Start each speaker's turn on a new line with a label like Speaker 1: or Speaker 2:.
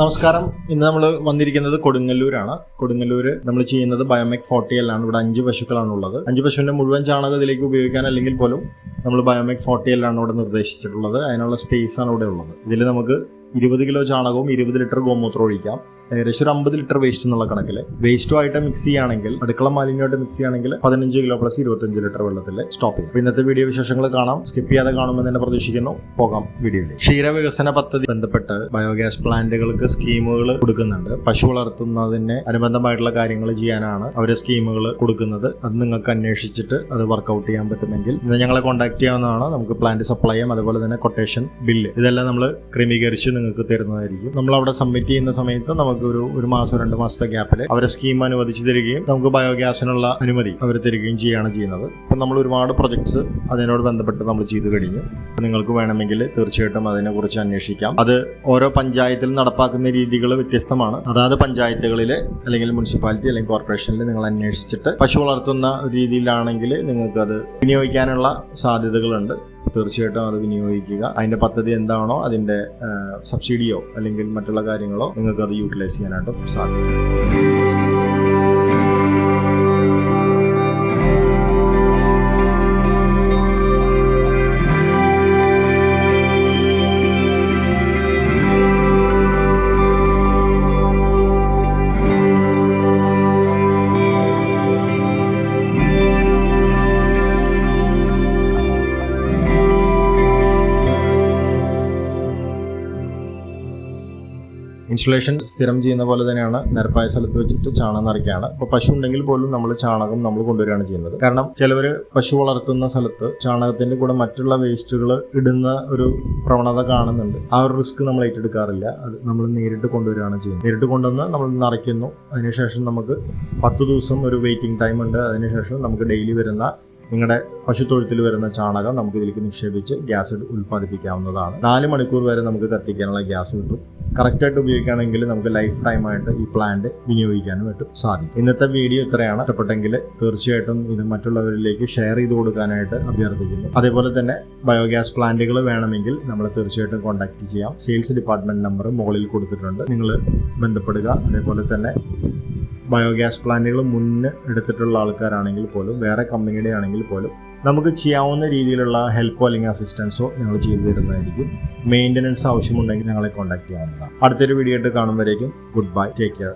Speaker 1: നമസ്കാരം. ഇന്ന് നമ്മൾ വന്നിരിക്കുന്നത് കൊടുങ്ങല്ലൂരാണ്. കൊടുങ്ങല്ലൂര് നമ്മൾ ചെയ്യുന്നത് ബയോമെക് ഫോർട്ടി എല്ലാണ് ഇവിടെ അഞ്ച് പശുക്കളാണ് ഉള്ളത്. അഞ്ച് പശുവിന്റെ മുഴുവൻ ചാണകം ഇതിലേക്ക് ഉപയോഗിക്കാൻ അല്ലെങ്കിൽ പോലും നമ്മൾ ബയോമെക് ഫോർട്ടി എല്ലാണ് ഇവിടെ നിർദ്ദേശിച്ചിട്ടുള്ളത്. അതിനുള്ള സ്പേസ് ആണ് ഇവിടെ ഉള്ളത്. ഇതിൽ നമുക്ക് ഇരുപത് കിലോ ചാണകവും ഇരുപത് ലിറ്റർ ഗോമൂത്രം ഒഴിക്കാം. ഏകദേശം ഒരു അമ്പത് ലിറ്റർ വേസ്റ്റ് എന്നുള്ള കണക്കിൽ വേസ്റ്റുമായിട്ട് മിക്സ് ചെയ്യുകയാണെങ്കിൽ അടുക്കള മാലിന്യമായിട്ട് മിക്സ് ചെയ്യുകയാണെങ്കിൽ പതിനഞ്ച് കിലോ പ്ലസ് ഇരുപത്തഞ്ച് ലിറ്റർ വെള്ളത്തിൽ സ്റ്റോപ്പ് ചെയ്യും. ഇന്നത്തെ വീഡിയോ വിശേഷങ്ങൾ കാണാം. സ്കിപ്പ് ചെയ്യാതെ കാണുമെന്ന് തന്നെ പ്രതീക്ഷിക്കുന്നു. പോകാം വീഡിയോയിലേക്ക്. ക്ഷീരവികസന പദ്ധതി ബന്ധപ്പെട്ട് ബയോഗ്യാസ് പ്ലാന്റുകൾക്ക് സ്കീമുകൾ കൊടുക്കുന്നുണ്ട്. പശു വളർത്തുന്നതിന് അനുബന്ധമായിട്ടുള്ള കാര്യങ്ങൾ ചെയ്യാനാണ് അവർ സ്കീമുകൾ കൊടുക്കുന്നത്. അത് നിങ്ങൾക്ക് അന്വേഷിച്ചിട്ട് അത് വർക്കൗട്ട് ചെയ്യാൻ പറ്റുമെങ്കിൽ ഞങ്ങളെ കോൺടാക്ട് ചെയ്യാവുന്നതാണ്. നമുക്ക് പ്ലാന്റ് സപ്ലൈ ചെയ്യാം. അതുപോലെ തന്നെ കൊട്ടേഷൻ ബില്ല് ഇതെല്ലാം നമ്മൾ ക്രമീകരിച്ച് നിങ്ങൾക്ക് തരുന്നതായിരിക്കും. നമ്മൾ അവിടെ സബ്മിറ്റ് ചെയ്യുന്ന സമയത്ത് നമുക്ക് ഒരു ഒരു മാസം രണ്ട് മാസത്തെ ഗ്യാപ്പിൽ അവരെ സ്കീം അനുവദിച്ച് തരികയും നമുക്ക് ബയോഗ്യാസിനുള്ള അനുമതി അവർ തരികയും ചെയ്യുകയാണ് ചെയ്യുന്നത്. ഇപ്പം നമ്മൾ ഒരുപാട് പ്രൊജക്ട്സ് അതിനോട് ബന്ധപ്പെട്ട് നമ്മൾ ചെയ്തു കഴിഞ്ഞു. നിങ്ങൾക്ക് വേണമെങ്കിൽ തീർച്ചയായിട്ടും അതിനെക്കുറിച്ച് അന്വേഷിക്കാം. അത് ഓരോ പഞ്ചായത്തിൽ നടപ്പാക്കുന്ന രീതികൾ വ്യത്യസ്തമാണ്. അതാത് പഞ്ചായത്തുകളിൽ അല്ലെങ്കിൽ മുനിസിപ്പാലിറ്റി അല്ലെങ്കിൽ കോർപ്പറേഷനിൽ നിങ്ങൾ അന്വേഷിച്ചിട്ട് പശു വളർത്തുന്ന രീതിയിലാണെങ്കിൽ നിങ്ങൾക്കത് വിനിയോഗിക്കാനുള്ള സാധ്യതകളുണ്ട്. തീർച്ചയായിട്ടും അത് വിനിയോഗിക്കുക. അതിന്റെ പദ്ധതി എന്താണോ അതിന്റെ സബ്സിഡിയോ അല്ലെങ്കിൽ മറ്റുള്ള കാര്യങ്ങളോ നിങ്ങൾക്ക് അത് യൂട്ടിലൈസ് ചെയ്യാനായിട്ടും സാധിക്കും. ഇൻസുലേഷൻ സ്ഥിരം ചെയ്യുന്ന പോലെ തന്നെയാണ് നിരപ്പായ സ്ഥലത്ത് വെച്ചിട്ട് ചാണകം നിറയ്ക്കുകയാണ് ഇപ്പോൾ പശു ഉണ്ടെങ്കിൽ പോലും നമ്മൾ ചാണകം നമ്മൾ കൊണ്ടുവരികയാണ് ചെയ്യുന്നത്. കാരണം ചിലവർ പശു വളർത്തുന്ന സ്ഥലത്ത് ചാണകത്തിന്റെ കൂടെ മറ്റുള്ള വേസ്റ്റുകൾ ഇടുന്ന ഒരു പ്രവണത കാണുന്നുണ്ട്. ആ ഒരു റിസ്ക് നമ്മൾ ഏറ്റെടുക്കാറില്ല. അത് നമ്മൾ നേരിട്ട് കൊണ്ടുവരികയാണ് ചെയ്യുന്നത്. നേരിട്ട് കൊണ്ടുവന്ന് നമ്മൾ നിറയ്ക്കുന്നു. അതിനുശേഷം നമുക്ക് പത്ത് ദിവസം ഒരു വെയിറ്റിംഗ് ടൈം ഉണ്ട് അതിനുശേഷം നമുക്ക് ഡെയിലി വരുന്ന നിങ്ങളുടെ പശുത്തൊഴുത്തിൽ വരുന്ന ചാണകം നമുക്ക് ഇതിലേക്ക് നിക്ഷേപിച്ച് ഗ്യാസ് ഉൽപ്പാദിപ്പിക്കാവുന്നതാണ്. നാല് മണിക്കൂർ വരെ നമുക്ക് കത്തിക്കാനുള്ള ഗ്യാസ് കിട്ടും. കറക്റ്റായിട്ട് ഉപയോഗിക്കുകയാണെങ്കിൽ നമുക്ക് ലൈഫ് ടൈമായിട്ട് ഈ പ്ലാന്റ് വിനിയോഗിക്കാനുമായിട്ട് സാധിക്കും. ഇന്നത്തെ വീഡിയോ ഇത്രയാണ്. ഇഷ്ടപ്പെട്ടെങ്കിൽ തീർച്ചയായിട്ടും ഇത് മറ്റുള്ളവരിലേക്ക് ഷെയർ ചെയ്ത് കൊടുക്കാനായിട്ട് അഭ്യർത്ഥിക്കുന്നു. അതേപോലെ തന്നെ ബയോഗ്യാസ് പ്ലാന്റുകൾ വേണമെങ്കിൽ നമ്മൾ തീർച്ചയായിട്ടും കോൺടാക്ട് ചെയ്യാം. സെയിൽസ് ഡിപ്പാർട്ട്മെന്റ് നമ്പർ മുകളിൽ കൊടുത്തിട്ടുണ്ട്. നിങ്ങൾ ബന്ധപ്പെടുക. അതേപോലെ തന്നെ ബയോഗ്യാസ് പ്ലാന്റുകൾ മുന്നേ എടുത്തിട്ടുള്ള ആൾക്കാരാണെങ്കിൽ പോലും വേറെ കമ്പനിയുടെ ആണെങ്കിൽ പോലും നമുക്ക് ചെയ്യാവുന്ന രീതിയിലുള്ള ഹെൽപ്പോ അല്ലെങ്കിൽ അസിസ്റ്റൻസോ ഞങ്ങൾ ചെയ്തു തരുന്നതായിരിക്കും. മെയിന്റനൻസ് ആവശ്യമുണ്ടെങ്കിൽ ഞങ്ങളെ കോൺടാക്ട് ചെയ്യാവുന്നതാണ്. അടുത്തൊരു വീഡിയോ ആയിട്ട് കാണുമ്പോഴേക്കും ഗുഡ് ബൈ ടേക്ക് കെയർ